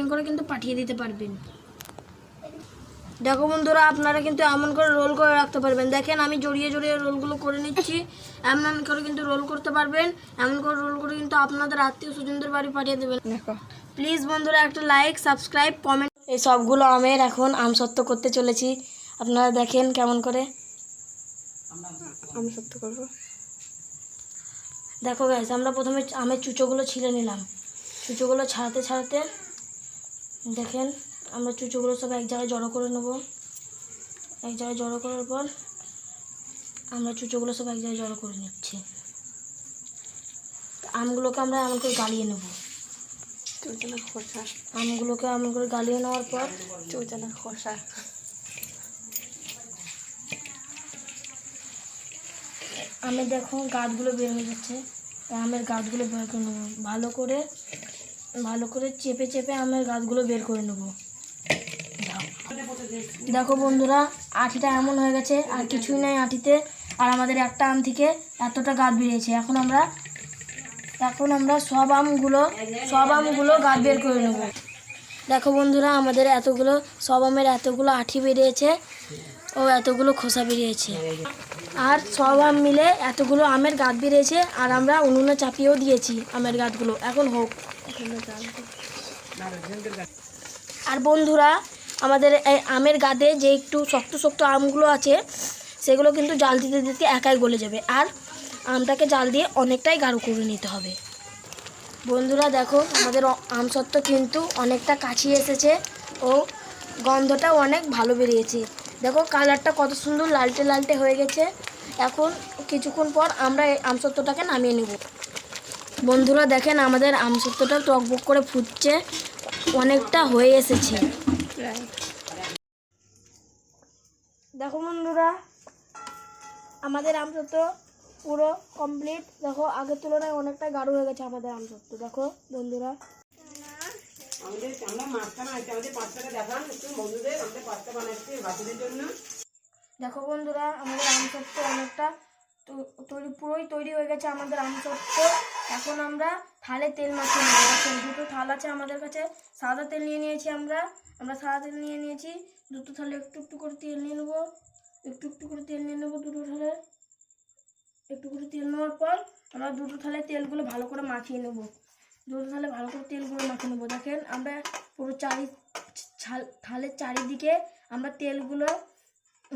Packing করে কিন্তু পাঠিয়ে দিতে পারবেন। দেখো বন্ধুরা আপনারা কিন্তু এমন করে রোল করে রাখতে পারবেন। দেখেন আমি জড়িয়ে জড়িয়ে রোলগুলো করে নিচ্ছি। এমন করে কিন্তু রোল করতে পারবেন। এমন করে রোল করে কিন্তু আপনাদের আত্মীয় স্বজনদের বাড়ি পাঠিয়ে দেবেন। দেখো। প্লিজ বন্ধুরা একটা লাইক সাবস্ক্রাইব কমেন্ট এই সবগুলো আমের এখন আম সত্য করতে চলেছি। আপনারা দেখেন কেমন করে। আমি সত্য করব। দেখো গ্যাস আমরা প্রথমে আমের চুচোগুলো ছিলে নিলাম। চুচোগুলো ছাড়াতে ছাড়াতে দেখেন আমরা চুচোগুলো সব এক জায়গায় জড়ো করে নেব। এক জায়গায় জড়ো করার পর আমরা চুচোগুলো সব এক জায়গায় জড়ো করে নিচ্ছি। আমগুলোকে আমরা এমন করে গালিয়ে নেব। খোসা। আমগুলোকে এমন করে গালিয়ে নেওয়ার পর চলছে না খোসা। আমের দেখো গাছগুলো বের হয়ে যাচ্ছে। আমের গাছগুলো বের করে নেব। ভালো করে ভালো করে চেপে চেপে আমের গাছগুলো বের করে নেব। দেখো বন্ধুরা, আটিটা এমন হয়ে গেছে, আর কিছুই নাই আটিতে, আর আমাদের একটা আম থেকে এতটা গাছ বেরিয়েছে। এখন আমরা এখন আমরা সব আমগুলো সব আমগুলো গাছ বের করে নেব। দেখো বন্ধুরা, আমাদের এতগুলো, সব আমের এতগুলো আঠি বেরিয়েছে, ও এতগুলো খোসা বেরিয়েছে। আর সব আম মিলে এতগুলো আমের গাছ বেরিয়েছে, আর আমরা উনুনে চাপিয়েও দিয়েছি আমের গাছগুলো। এখন হোক। আর বন্ধুরা, আমাদের এই আমের গাদে যে একটু শক্ত শক্ত আমগুলো আছে, সেগুলো কিন্তু জাল দিতে দিতে একাই গলে যাবে। আর আমটাকে জাল দিয়ে অনেকটাই গাঢ় করে নিতে হবে। বন্ধুরা, দেখো, আমাদের আম সত্ত্ব কিন্তু অনেকটা কাছিয়ে এসেছে ও গন্ধটাও অনেক ভালো বেরিয়েছে। দেখো, কালারটা কত সুন্দর লালটে লালটে হয়ে গেছে। এখন কিছুক্ষণ পর আমরা এই আমসত্ত্বটাকে নামিয়ে নেব। বন্ধুরা দেখেন আমাদের আমসত্ত্বটা টকবক করে ফুটছে অনেকটা হয়ে এসেছে। দেখো বন্ধুরা আমাদের আমসত্ত্ব পুরো কমপ্লিট দেখো আগের তুলনায় অনেকটা গাঢ় হয়ে গেছে আমাদের আমসত্ত্ব দেখো বন্ধুরা। দেখো বন্ধুরা আমাদের আমসত্ত্ব অনেকটা তো- তৈরি পুরোই তৈরি হয়ে গেছে আমাদের আমসত্ত্ব এখন আমরা থালে তেল মাখিয়ে নেব। দুটো থাল আছে আমাদের কাছে। সাদা তেল নিয়ে নিয়েছি আমরা। আমরা সাদা তেল নিয়ে নিয়েছি। দুটো থালে একটু একটু করে তেল নিয়ে নেব। একটু একটু করে তেল নিয়ে নেব দুটো থালে। একটু করে তেল নেওয়ার পর আমরা দুটো থালে তেলগুলো ভালো করে মাখিয়ে নেব। দুটো থালে ভালো করে তেলগুলো মাখিয়ে নেব। দেখেন, আমরা পুরো চারি থালের চারিদিকে আমরা তেলগুলো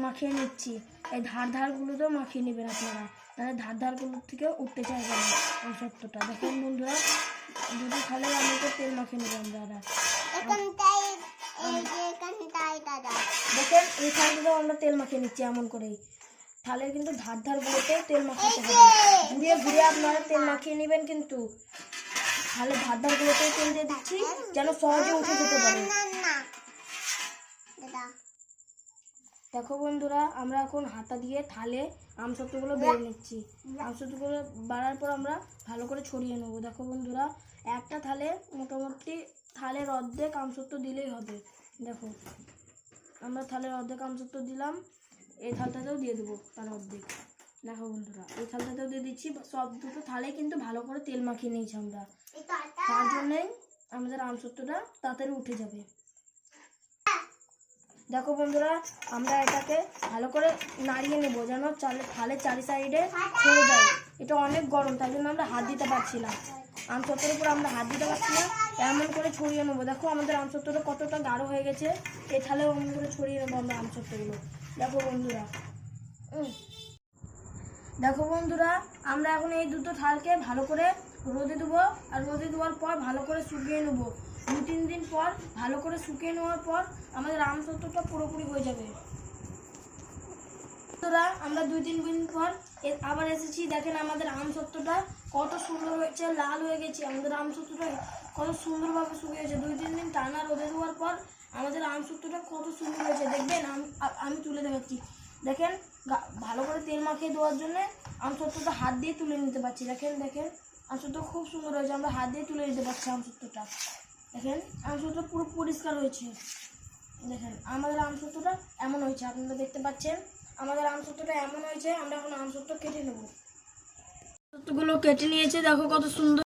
মাখিয়ে নিচ্ছি। এই ধার ধারগুলোতেও মাখিয়ে নেবেন আপনারা। তাহলে ধার ধারগুলোর থেকে উঠতে চাইবে না ওই সত্যটা দেখেন বন্ধুরা দুটো থালে আমাকে তেল মাখিয়ে নেবেন আপনারা দেখেন এই থালগুলো আমরা তেল মাখিয়ে নিচ্ছি এমন করেই। থালের কিন্তু ধার ধার ধারগুলোতেও তেল মাখাতে হবে। ঘুরিয়ে ঘুরিয়ে আপনারা তেল মাখিয়ে নেবেন কিন্তু। থালে ধার ধার ধারগুলোতেও তেল দিয়ে দিচ্ছি যেন সহজে উঠে যেতে পারে। দেখো বন্ধুরা আমরা এখন হাতা দিয়ে থালে আমসত্ত্বগুলো বেড়ে নিচ্ছি। আমসত্ত্বগুলো বাড়ার পর আমরা ভালো করে ছড়িয়ে নেব। দেখো বন্ধুরা একটা থালে মোটামুটি থালের অর্ধেক আমসত্ত্ব দিলেই হবে। দেখো আমরা থালের অর্ধেক আমসত্ত্ব দিলাম এই থালটাতেও দিয়ে দেবো তার অর্ধেক। দেখো বন্ধুরা এই থালটাতেও দিয়ে দিচ্ছি। সব দুটো থালে কিন্তু ভালো করে তেল মাখিয়ে নিয়েছি আমরা। তার জন্যই আমাদের আমসত্ত্বটা তাড়াতাড়ি উঠে যাবে। দেখো বন্ধুরা, আমরা এটাকে ভালো করে নাড়িয়ে নেব যেন চালে থালের চারি সাইডে ছড়ে যায়। এটা অনেক গরম, তাই জন্য আমরা হাত দিতে পারছি না। আমসত্তর উপর আমরা হাত দিতে পারছি না, এমন করে ছড়িয়ে নেব। দেখো আমাদের আমসত্তরটা কতটা গাঢ় হয়ে গেছে এই থালেও অমন করে ছড়িয়ে নেব আমরা আমসত্তরগুলো দেখো বন্ধুরা। দেখো বন্ধুরা, আমরা এখন এই দুটো থালকে ভালো করে রোদে দেবো আর রোদে দেওয়ার পর ভালো করে শুকিয়ে নেব। দু তিন দিন পর, ভালো করে শুকিয়ে নেওয়ার পর আমাদের আম সত্তরটা পুরোপুরি হয়ে যাবে। বন্ধুরা, আমরা দুই তিন দিন পর আবার এসেছি। দেখেন আমাদের আম সত্তরটা কত সুন্দর হয়েছে, লাল হয়ে গেছে। আমাদের আম সত্তরটা কত সুন্দরভাবে শুকিয়েছে দুই তিন দিন টানা রোদে দেওয়ার পর আমাদের আম সত্তরটা কত সুন্দর হয়েছে। দেখবেন, আম- আমি তুলে দেখাচ্ছি। দেখেন ভালো করে তেল মাখিয়ে দেওয়ার জন্য আম সত্তরটা হাত দিয়ে তুলে নিতে পারছি। দেখেন দেখেন, আম সত্তর খুব সুন্দর হয়েছে। আমরা হাত দিয়ে তুলে নিতে পারছি আম সত্তরটা। দেখেন আম সত্তর পুরো পরিষ্কার হয়েছে। দেখেন, আমাদের আম সত্ত্বটা এমন হয়েছে, আপনারা দেখতে পাচ্ছেন। আমাদের আমসত্বটা এমন হয়েছে, আমরা এখন আমসত্ব কেটে নেব। সত্ত্বগুলো কেটে নিয়েছে, দেখো কত সুন্দর।